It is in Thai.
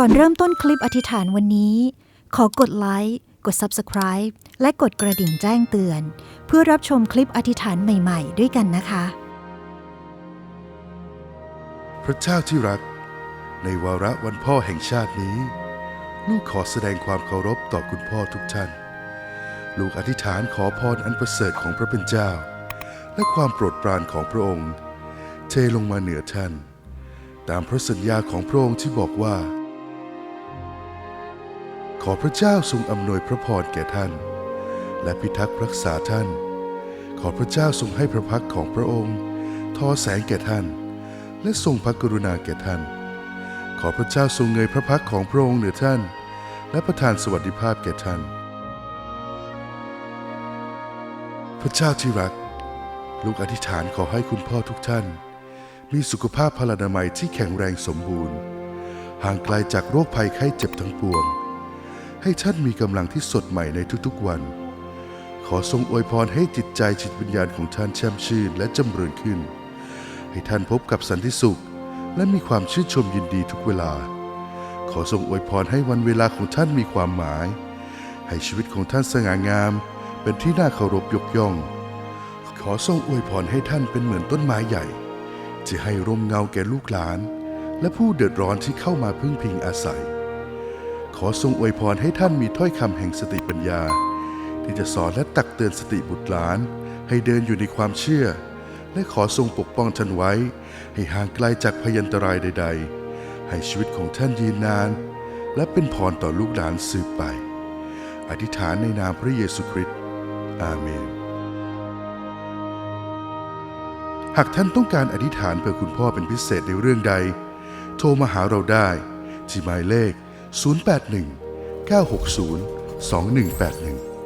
ก่อนเริ่มต้นคลิปอธิษฐานวันนี้ ขอกดไลค์ กด Subscribe และกดกระดิ่งแจ้งเตือน เพื่อรับชมคลิปอธิษฐานใหม่ๆ ด้วยกันนะคะ พระเจ้าที่รัก ในวาระวันพ่อแห่งชาตินี้ ลูกขอแสดงความเคารพต่อคุณพ่อทุกท่าน ลูกอธิษฐานขอพรอันประเสริฐของพระเป็นเจ้า และความโปรดปรานของพระองค์ เทลงมาเหนือท่าน ตามพระสัญญาของพระองค์ที่บอกว่า อพระเจ้าทรงอำนวยพระพรแก่ท่าน และพิทักษ์รักษาท่าน ขอพระเจ้าทรงให้พระพักของพระองค์ ทอแสงแก่ท่าน และทรงพระกรุณาแก่ท่าน ขอพระเจ้าทรงเงยพระพักของพระองค์เหนือท่าน และประทานสวัสดิภาพแก่ท่าน พระเจ้าที่รัก ลูกอธิษฐานขอให้คุณพ่อทุกท่าน มีสุขภาพพลานามัยที่แข็งแรงสมบูรณ์ ห่างไกลจากโรคภัยไข้เจ็บทั้งปวง ให้ท่านมีกำลังที่สดใหม่ในทุกๆวัน ขอทรงอวยพรให้จิตใจจิตวิญญาณของท่านแช่มชื่นและจำเริญขึ้น ให้ท่านพบกับสันติสุข และมีความชื่นชมยินดีทุกเวลา ขอทรงอวยพรให้วันเวลาของท่านมีความหมาย ให้ชีวิตของท่านสง่างาม เป็นที่น่าเคารพยกย่อง ขอทรงอวยพรให้ท่านเป็นเหมือนต้นไม้ใหญ่ที่ให้ร่มเงาแก่ลูกหลาน และผู้เดือดร้อนที่เข้ามาพึ่งพิงอาศัย ขอทรงอวยพรให้ท่านมีถ้อยคำแห่งสติปัญญา ที่จะสอนและตักเตือนสติบุตรหลาน ให้เดินอยู่ในความเชื่อ และขอทรงปกป้องท่านไว้ ให้ห่างไกลจากพยันตรายใด ๆ ให้ชีวิตของท่านยืนนาน และเป็นพรต่อลูกหลานสืบไป อธิษฐานในนามพระเยซูคริสต์อาเมนหากท่านต้องการอธิษฐานเพื่อคุณพ่อเป็นพิเศษในเรื่องใด โทรมาหาเราได้ที่หมายเลข 081 960 2181